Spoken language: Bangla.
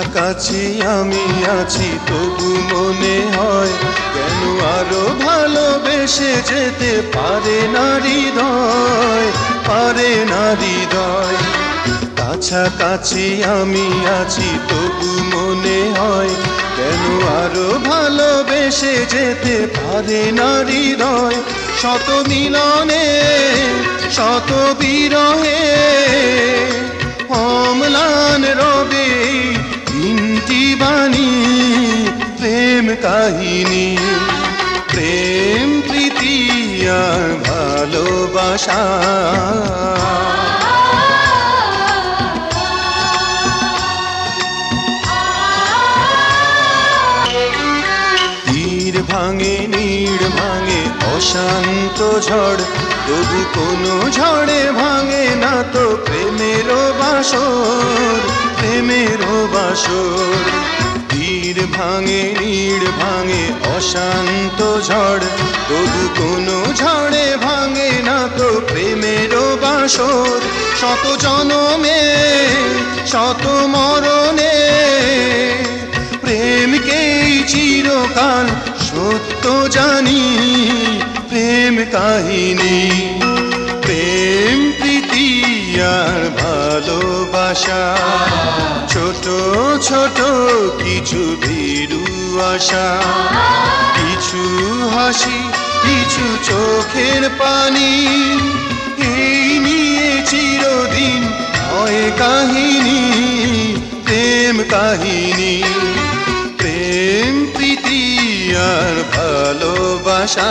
কাছাকাছি আমি আছি, তবু মনে হয় কেন আরও ভালোবেসে যেতে পারে না হৃদয়, পারে না হৃদয়। কাছাকাছি আমি আছি, তবু মনে হয় কেন আরও ভালোবেসে যেতে পারে না হৃদয়। শত মিলনে, শত বিরহে কাহিনী। প্রেম, প্রীতি ভালোবাসা। তীর ভাঙে নীড় ভাঙে, অশান্ত ঝড়। তবু কোনো ঝড়ে ভাঙে না তো প্রেমেরও বাসর প্রেমেরও বাসর। ভাঙে, নীড় ভাঙে, অশান্ত ঝড়। তবু কোনো ঝড়ে ভাঙে না তো প্রেমেরও বাসর। শত জনমে, শত মরণে, প্রেমকেই চিরকাল সত্য জানি, প্রেম কাহিনী। প্রেম, প্রীতি আর ভালোবাসা। ছোট ছোট কিছু আশা। কিছু হাসি, কিছু চোখের পানি। এই নিয়ে চিরদিন হয় কাহিনী, প্রেম কাহিনী। প্রেম, প্রীতি আর ভালোবাসা।